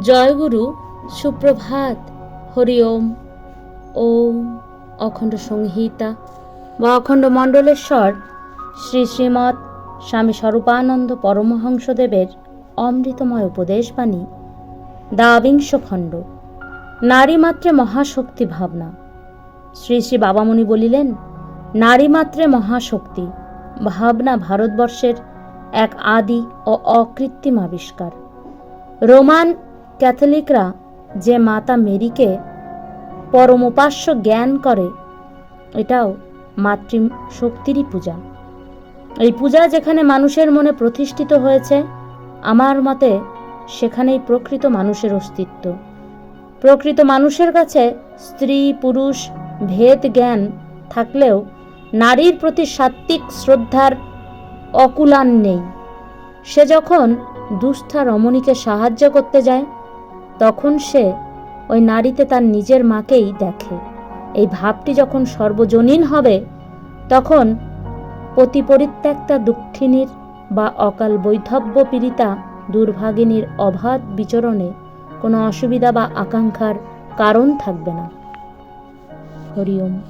জয়গুরু, সুপ্রভাত, হরি ওম। ওম অখণ্ড সংহিতা। বা অখণ্ড মণ্ডলেশ্বর, শ্রী শ্রীমৎ স্বামী স্বরূপানন্দ পরমহংসদেবের অমৃতময় উপদেশবাণী। দ্বাবিংশ খণ্ড। নারী মাত্রে মহাশক্তি ভাবনা। শ্রী শ্রী বাবামণি বলিলেন, নারী মাত্রে মহাশক্তি, ভাবনা ভারতবর্ষের এক আদি ও অকৃত্রিম আবিষ্কার। রোমান ক্যাথলিকরা যে মাতা মেরিকে পরমোপাস্য জ্ঞান করে, এটাও মাতৃ শক্তিরই পূজা। এই পূজা যেখানে মানুষের মনে প্রতিষ্ঠিত হয়েছে, আমার মতে সেখানেই প্রকৃত মানুষের অস্তিত্ব। প্রকৃত মানুষের কাছে স্ত্রী, পুরুষ, ভেদ জ্ঞান থাকলেও নারীর প্রতি সাত্ত্বিক শ্রদ্ধার অকুলান নেই। সে যখন দুস্থা রমণীকে সাহায্য করতে যায় তখন সে ওই নারীতে তার নিজের মাকেই দেখে। এই ভাবটি যখন সর্বজনীন হবে, তখন পতি পরিত্যক্তা দুঃখিনীর বা অকাল বৈধব্য পীড়িতা দুর্ভাগিনীর অবাধ বিচরণে কোনো অসুবিধা বা আকাঙ্ক্ষার কারণ থাকবে না। হরিওম।